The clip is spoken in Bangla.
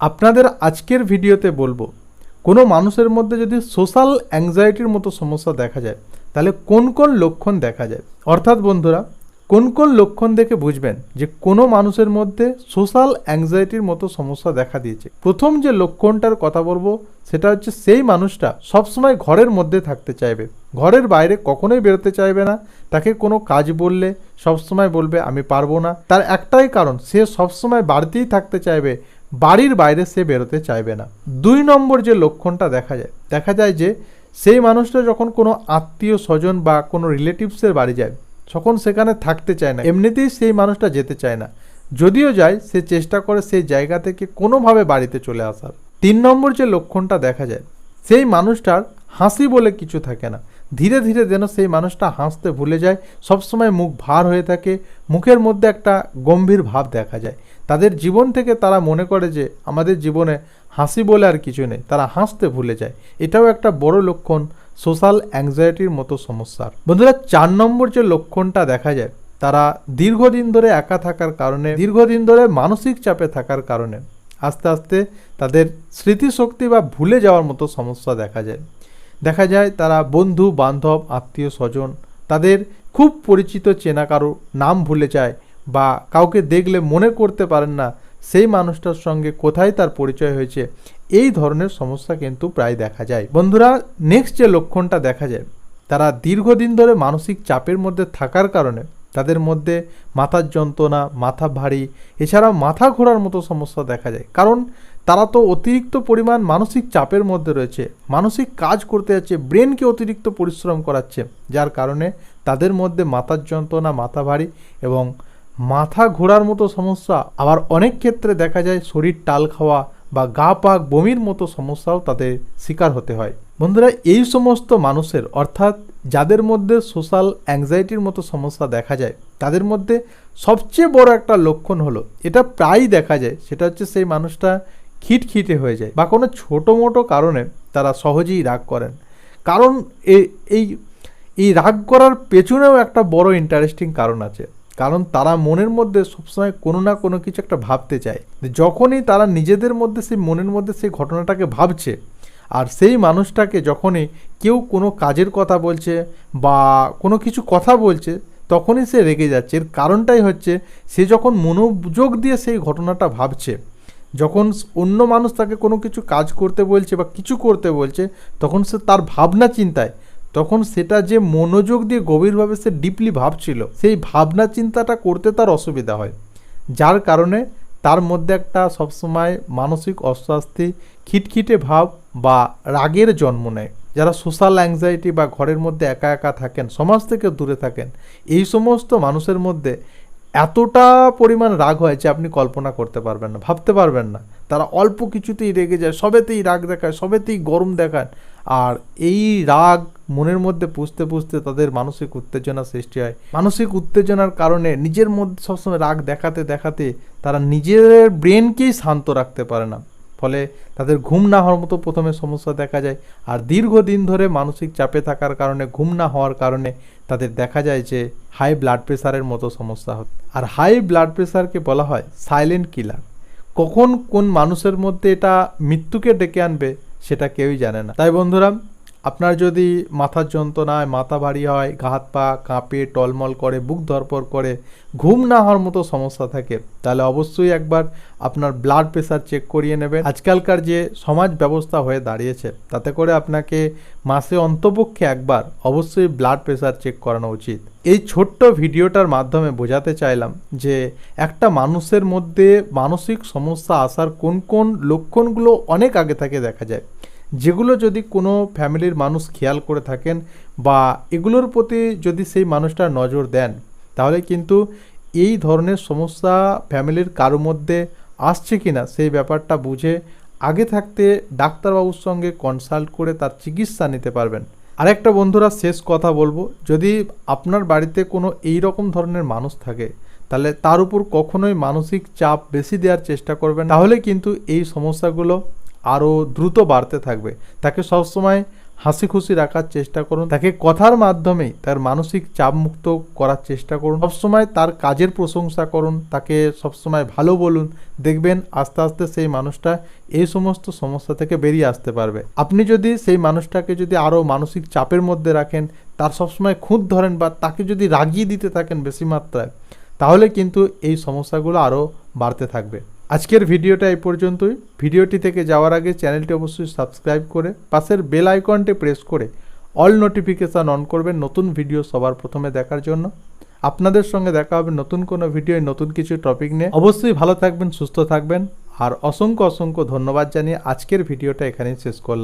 আপনাদের আজকের ভিডিওতে বলব, কোনো মানুষের মধ্যে যদি সোশ্যাল অ্যাংজাইটির মতো সমস্যা দেখা যায়, তাহলে কোন কোন লক্ষণ দেখা যায়? অর্থাৎ বন্ধুরা, কোন কোন লক্ষণ দেখে বুঝবেন যে কোনো মানুষের মধ্যে সোশ্যাল অ্যাংজাইটির মতো সমস্যা দেখা দিয়েছে? প্রথম যে লক্ষণটার কথা বলব, সেটা হচ্ছে সেই মানুষটা সবসময় ঘরের মধ্যে থাকতে চাইবে। ঘরের বাইরে কখনোই বেরোতে চাইবে না। তাকে কোনো কাজ বললে সবসময় বলবে, আমি পারব না। তার একটাই কারণ, সে সবসময় বাড়িতেই থাকতে চাইবে বাড়ির বাইরে সে বেরোতে চাইবে না। দুই নম্বর যে লক্ষণটা দেখা যায় দেখা যায় যে সেই মানুষটা যখন কোনো আত্মীয় স্বজন বা কোনো রিলেটিভসের বাড়ি যায়, তখন সেখানে থাকতে চায় না, এমনিতেই সেই মানুষটা যেতে চায় না। যদিও যায়, সে চেষ্টা করে সেই জায়গা থেকে কোনোভাবে বাড়িতে চলে আসার। তিন নম্বর যে লক্ষণটা দেখা যায়, সেই মানুষটার হাসি বলে কিছু থাকে না। ধীরে ধীরে যেন সেই মানুষটা হাসতে ভুলে যায়, সবসময় মুখ ভার হয়ে থাকে, মুখের মধ্যে একটা গম্ভীর ভাব দেখা যায়। তাদের জীবন থেকে তারা মনে করে যে আমাদের জীবনে হাসি বলে আর কিছু নেই, তারা হাসতে ভুলে যায়। এটাও একটা বড় লক্ষণ সোশ্যাল অ্যাংজাইটির মতো সমস্যার। বন্ধুরা, চার নম্বর যে লক্ষণটা দেখা যায়, তারা দীর্ঘদিন ধরে একা থাকার কারণে, দীর্ঘদিন ধরে মানসিক চাপে থাকার কারণে আস্তে আস্তে তাদের স্মৃতিশক্তি বা ভুলে যাওয়ার মতো সমস্যা দেখা যায়। দেখা যায় তারা বন্ধু, বান্ধব, আত্মীয় স্বজন, তাদের খুব পরিচিত চেনা কারও নাম ভুলে যায় বা কাউকে দেখলে মনে করতে পারেন না, সেই মানুষটার সঙ্গে কোথায় তার পরিচয় হয়েছে, এই ধরনের সমস্যা কিন্তু প্রায় দেখা যায়। বন্ধুরা নেক্সট যে লক্ষণটা দেখা যায়, তারা দীর্ঘদিন ধরে মানসিক চাপের মধ্যে থাকার কারণে তাদের মধ্যে মাথার যন্ত্রণা, মাথা ভারী, এছাড়াও মাথা ঘোরার মতো সমস্যা দেখা যায়। কারণ তারা তো অতিরিক্ত পরিমাণ মানসিক চাপের মধ্যে রয়েছে, মানসিক কাজ করতে যাচ্ছে ব্রেনকে অতিরিক্ত পরিশ্রম করাচ্ছে, যার কারণে তাদের মধ্যে মাথার যন্ত্রণা, মাথা ভারী এবং মাথা ঘোরার মতো সমস্যা, আবার অনেক ক্ষেত্রে দেখা যায় শরীর টাল খাওয়া বা গা পাক বমির মতো সমস্যাও তাদের শিকার হতে হয়। বন্ধুরা, এই সমস্ত মানুষের, অর্থাৎ যাদের মধ্যে সোশ্যাল অ্যাংজাইটির মতো সমস্যা দেখা যায়, তাদের মধ্যে সবচেয়ে বড় একটা লক্ষণ হলো, এটা প্রায়ই দেখা যায়, সেটা হচ্ছে সেই মানুষটা খিটখিটে হয়ে যায় বা কোনো ছোটো মোটো কারণে তারা সহজেই রাগ করেন। কারণ এই এই রাগ করার পেছনেও একটা বড় ইন্টারেস্টিং কারণ আছে। কারণ তারা মনের মধ্যে সবসময় কোনো না কোনো কিছু একটা ভাবতে চায়। যখনই তারা নিজেদের মধ্যে সেই মনের মধ্যে সেই ঘটনাটাকে ভাবছে, আর সেই মানুষটাকে যখনই কেউ কোনো কাজের কথা বলছে বা কোনো কিছু কথা বলছে, তখনই সে রেগে যাচ্ছে। এর কারণটাই হচ্ছে, সে যখন মনোযোগ দিয়ে সেই ঘটনাটা ভাবছে, যখন অন্য মানুষ তাকে কোনো কিছু কাজ করতে বলছে বা কিছু করতে বলছে, তখন সে তার ভাবনা চিন্তায় তখন সেটা যে মনোযোগ দিয়ে গভীরভাবে সে ডিপলি ভাবছিল, সেই ভাবনা চিন্তাটা করতে তার অসুবিধা হয়। যার কারণে তার মধ্যে একটা সবসময় মানসিক অস্বস্তি খিটখিটে ভাব বা রাগের জন্ম নেয়। যারা সোশ্যাল অ্যাংজাইটি বা ঘরের মধ্যে একা একা থাকেন, সমাজ থেকে দূরে থাকেন, এই সমস্ত মানুষের মধ্যে এতটা পরিমাণ রাগ হয় যে আপনি কল্পনা করতে পারবেন না, ভাবতে পারবেন না। তারা অল্প কিছুতেই রেগে যায়, সবেতেই রাগ দেখায়, সবেতেই গরম দেখান আর এই রাগ মনের মধ্যে পুষতে পুষতে তাদের মানসিক উত্তেজনা সৃষ্টি হয়। মানসিক উত্তেজনার কারণে নিজের মধ্যে সবসময় রাগ দেখাতে দেখাতে তারা নিজের ব্রেনকেই শান্ত রাখতে পারে না। ফলে তাদের ঘুম না হওয়ার মতো প্রথমে সমস্যা দেখা যায় আর দীর্ঘদিন ধরে মানসিক চাপে থাকার কারণে, ঘুম না হওয়ার কারণে তাদের দেখা যায় যে হাই ব্লাড প্রেশারের মতো সমস্যা হচ্ছে আর হাই ব্লাড প্রেশারকে বলা হয় সাইলেন্ট কিলার। কখন কোন মানুষের মধ্যে এটা মৃত্যুকে ডেকে আনবে সেটা কেউই জানে না। তাই বন্ধুরা আপনার যদি মাথার যন্ত্রণায়, মাথা ভারী হয়, গা হাত পা কাঁপে, টলমল করে, বুক ধরপর করে, ঘুম না হওয়ার মতো সমস্যা থাকে, তাহলে অবশ্যই একবার আপনার ব্লাড প্রেশার চেক করিয়ে নেবেন। আজকালকার যে সমাজ ব্যবস্থা হয়ে দাঁড়িয়েছে, তাতে করে আপনাকে মাসে অন্তপক্ষে একবার অবশ্যই ব্লাড প্রেশার চেক করানো উচিত। এই ছোট্ট ভিডিওটার মাধ্যমে বোঝাতে চাইলাম যে, একটা মানুষের মধ্যে মানসিক সমস্যা আসার কোন কোন লক্ষণগুলো অনেক আগে থেকে দেখা যায়। যেগুলো যদি কোনো ফ্যামিলির মানুষ খেয়াল করে থাকেন বা এগুলোর প্রতি যদি সেই মানুষটা নজর দেন, তাহলে কিন্তু এই ধরনের সমস্যা ফ্যামিলির কারও মধ্যে আসছে কি না সেই ব্যাপারটা বুঝে আগে থাকতে ডাক্তারবাবুর সঙ্গে কনসাল্ট করে তার চিকিৎসা নিতে পারবেন। আরেকটা বন্ধুরা শেষ কথা বলব, যদি আপনার বাড়িতে কোনো এই রকম ধরনের মানুষ থাকে, তাহলে তার উপর কখনোই মানসিক চাপ বেশি দেওয়ার চেষ্টা করবেন তাহলে কিন্তু এই সমস্যাগুলো আরও দ্রুত বাড়তে থাকবে। তাকে সবসময় হাসি খুশি রাখার চেষ্টা করুন। তাকে কথার মাধ্যমেই তার মানসিক চাপ মুক্ত করার চেষ্টা করুন। সবসময় তার কাজের প্রশংসা করুন। তাকে সবসময় ভালো বলুন। দেখবেন আস্তে আস্তে সেই মানুষটা এই সমস্ত সমস্যা থেকে বেরিয়ে আসতে পারবে। আপনি যদি সেই মানুষটাকে যদি আরও মানসিক চাপের মধ্যে রাখেন, তার সবসময় খুঁত ধরেন বা তাকে যদি রাগিয়ে দিতে থাকেন বেশি মাত্রায়, তাহলে কিন্তু এই সমস্যাগুলো আরও বাড়তে থাকবে। আজকের ভিডিওটা এই পর্যন্তই। ভিডিওটি থেকে যাওয়ার আগে চ্যানেলটি অবশ্যই সাবস্ক্রাইব করে পাশের বেল আইকনটি প্রেস করে অল নোটিফিকেশান অন করবেন নতুন ভিডিও সবার প্রথমে দেখার জন্য। আপনাদের সঙ্গে দেখা হবে নতুন কোনো ভিডিওয় নতুন কিছু টপিক নিয়ে। অবশ্যই ভালো থাকবেন, সুস্থ থাকবেন। আর অসংখ্য অসংখ্য ধন্যবাদ জানিয়ে আজকের ভিডিওটা এখানেই শেষ করলাম।